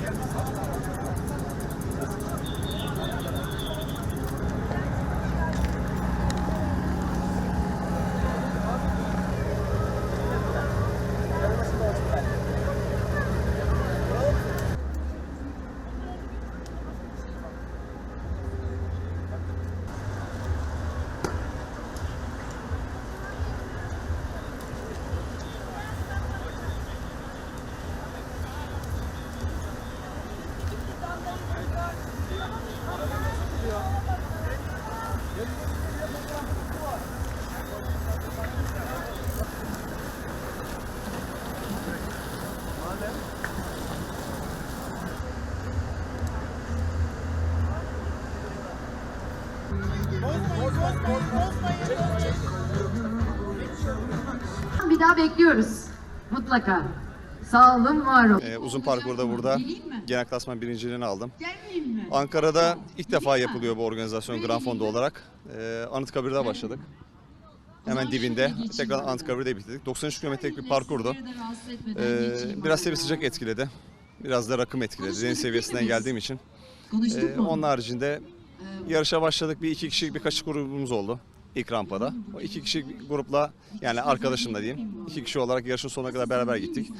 Yeah. Bir daha bekliyoruz. Mutlaka. Sağ olun, var olun. Ee, uzun parkurda burada genel klasman birinciliğini aldım. Ankara'da ilk defa yapılıyor bu organizasyon Grand Fondo olarak. Ee, Anıtkabir'de başladık. Hemen dibinde. Tekrar Anıtkabir'de bitirdik. 93 kilometrelik bir parkurdu. Ee, biraz tabii sıcak etkiledi. Biraz da rakım etkiledi. Deniz seviyesinden geldiğim için. Ee, onun haricinde yarışa başladık. Bir iki kişilik bir kaçış grubumuz oldu. ilk rampada. O iki kişilik bir grupla yani arkadaşımla diyeyim. iki kişi olarak yarışın sonuna kadar beraber gittik.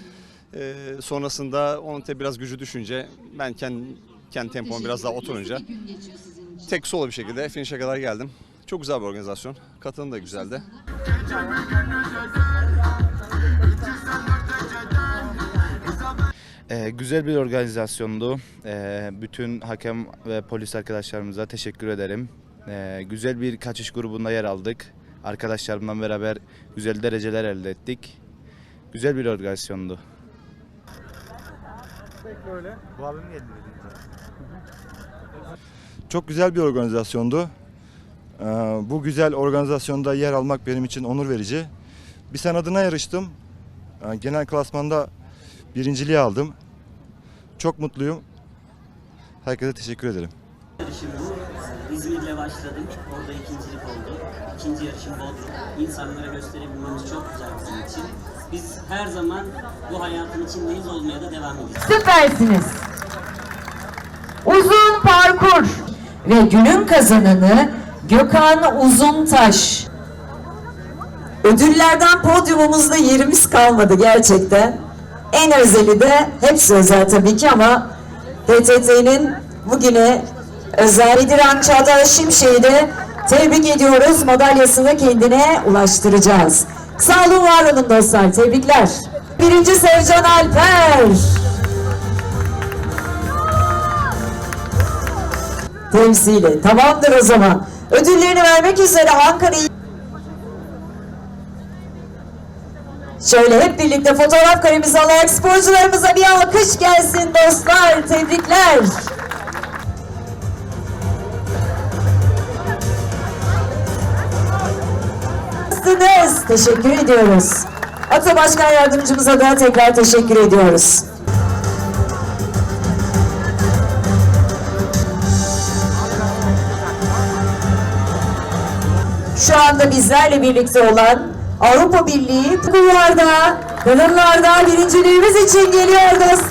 Ee, sonrasında onun tabii biraz gücü düşünce ben kendi, kendi tempom biraz daha oturunca tek solo bir şekilde finish'e kadar geldim. Çok güzel bir organizasyon. Katılım da güzeldi. Ee, güzel bir organizasyondu. Ee, bütün hakem ve polis arkadaşlarımıza teşekkür ederim. Ee, güzel bir kaçış grubunda yer aldık. Arkadaşlarımla beraber güzel dereceler elde ettik. Güzel bir organizasyondu. Çok güzel bir organizasyondu. Ee, Bu güzel organizasyonda yer almak benim için onur verici. Bir sen adına yarıştım. Ee, Genel klasmanda birinciliği aldım. Çok mutluyum. Herkese teşekkür ederim. Yarışım bu. Ee, İzmir'le başladım. Orada ikincilik oldu. İkinci yarışım Bodrum. İnsanlara gösterebilmemiz çok güzel bizim için. Biz her zaman bu hayatın içindeyiz olmaya da devam edeceğiz. Süpersiniz. Uzun parkur. Ve günün kazananı Gökhan Uzuntaş. Ödüllerden podyumumuzda yerimiz kalmadı gerçekten. En özeli de hepsi özel tabii ki ama PTT'nin bugüne özel Bediran Çağatay Şimşek'i de tebrik ediyoruz. Madalyasını kendine ulaştıracağız. Sağ olun var olun dostlar. Tebrikler. Birinci Sevcan Alper. temsili. Tamamdır o zaman. Ödüllerini vermek üzere Ankara'yı Şöyle hep birlikte fotoğraf karemizi alarak sporcularımıza bir alkış gelsin dostlar. Tebrikler. Nasılsınız? Teşekkür ediyoruz. Ata Başkan Yardımcımıza da tekrar teşekkür ediyoruz. şu anda bizlerle birlikte olan Avrupa Birliği kullarda, kadınlarda birinciliğimiz için geliyor dostlar.